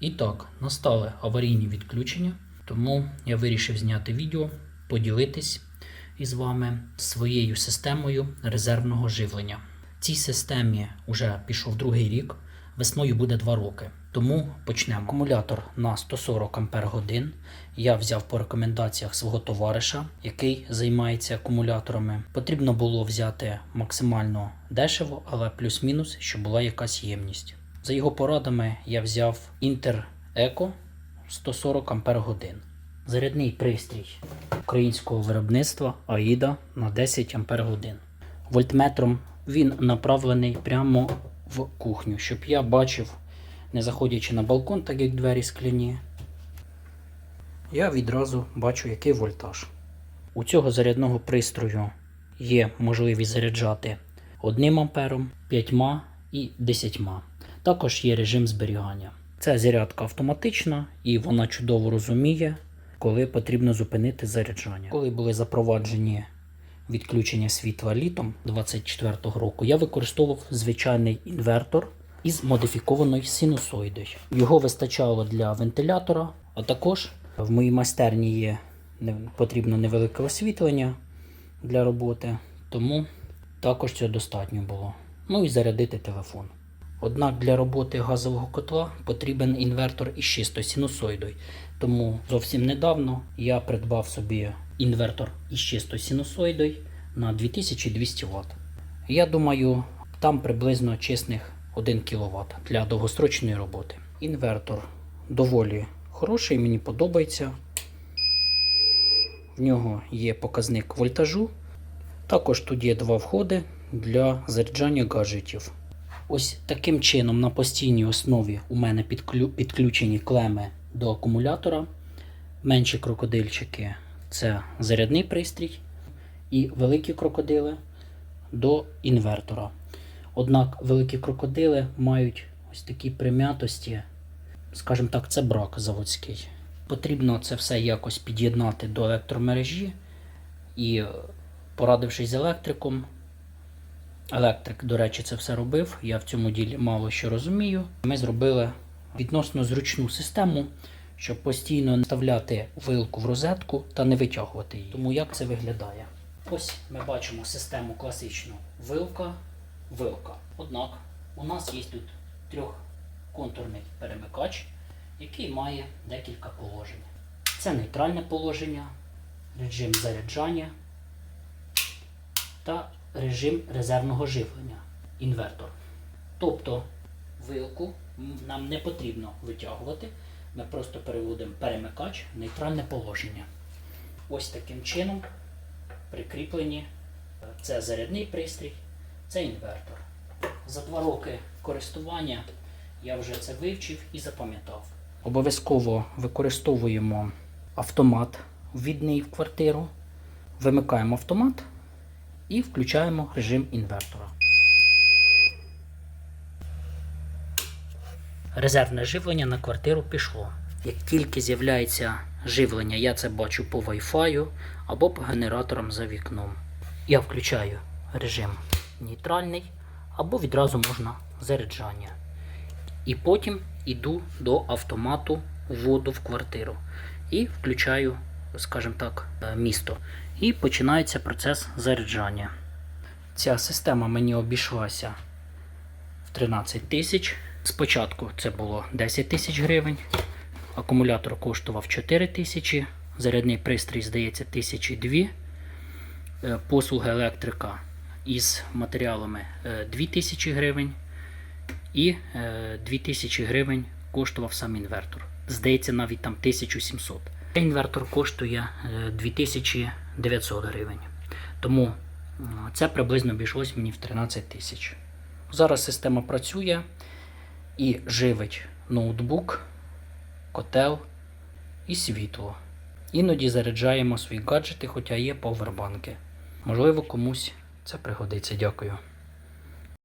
І так, настали аварійні відключення, тому я вирішив зняти відео, поділитись із вами своєю системою резервного живлення. Цій системі вже пішов другий рік, весною буде 2 роки. Тому почнемо. Акумулятор на 140 Ах. Я взяв по рекомендаціях свого товариша, який займається акумуляторами. Потрібно було взяти максимально дешево, але плюс-мінус, щоб була якась ємність. За його порадами я взяв Inter Eco 140 Ах. Зарядний пристрій українського виробництва AIDA на 10 Ах. Вольтметром він направлений прямо в кухню, щоб я бачив, не заходячи на балкон, так як двері скляні, я відразу бачу, який вольтаж. У цього зарядного пристрою є можливість заряджати 1 ампером, 5 і 10. Також є режим зберігання. Це зарядка автоматична і вона чудово розуміє, коли потрібно зупинити заряджання. Коли були запроваджені відключення світла літом 24-го року, я використовував звичайний інвертор із модифікованою синусоїдою. Його вистачало для вентилятора, а також в моїй майстерні є потрібно невелике освітлення для роботи, тому також цього достатньо було. Ну і зарядити телефон. Однак для роботи газового котла потрібен інвертор із чистою синусоїдою. Тому зовсім недавно я придбав собі інвертор із чистою синусоїдою на 2200 Вт. Я думаю, там приблизно чесних 1 кВт для довгострочної роботи. Інвертор доволі хороший, мені подобається. В нього є показник вольтажу. Також тут є два входи для заряджання гаджетів. Ось таким чином на постійній основі у мене підключені клеми до акумулятора. Менші крокодильчики це зарядний пристрій, і великі крокодили до інвертора. Однак великі крокодили мають ось такі прим'ятості, скажімо так, це брак заводський. Потрібно це все якось під'єднати до електромережі і, порадившись з електриком, Електрик, до речі, це все робив. Я в цьому ділі мало що розумію. Ми зробили відносно зручну систему, щоб постійно вставляти вилку в розетку та не витягувати її. Тому як це виглядає? Ось ми бачимо систему класичну вилка, вилка. Однак у нас є тут трьохконтурний перемикач, який має декілька положень. Це нейтральне положення, режим заряджання та режим резервного живлення інвертор. Тобто вилку нам не потрібно витягувати, ми просто переводимо перемикач в нейтральне положення. Ось таким чином прикріплені е, це зарядний пристрій, це інвертор. За два роки користування я вже це вивчив і запам'ятав. Обов'язково використовуємо автомат ввідний в квартиру, вимикаємо автомат і включаємо режим інвертора. Резервне живлення на квартиру пішло. Як тільки з'являється живлення, я це бачу по Wi-Fi або по генераторам за вікном. Я включаю режим нейтральний або відразу можна заряджання. І потім іду до автомату вводу в квартиру і включаю, скажімо так, е, місто. І починається процес заряджання. Ця система мені обійшлася в 13 тисяч. Спочатку це було 10 тисяч гривень. Акумулятор коштував 4 тисячі, зарядний пристрій, здається, 1002. Е, Послуга електрика із матеріалами е, 2000 гривень. І е, 2000 гривень коштував сам інвертор. Здається, навіть там 1700. Інвертор коштує е, 2900 гривень. Тому е, це приблизно обійшлось мені в 13 тисяч. Зараз система працює і живить ноутбук, котел і світло. Іноді заряджаємо свої гаджети, хоча є павербанки. Можливо, комусь це пригодиться. Дякую.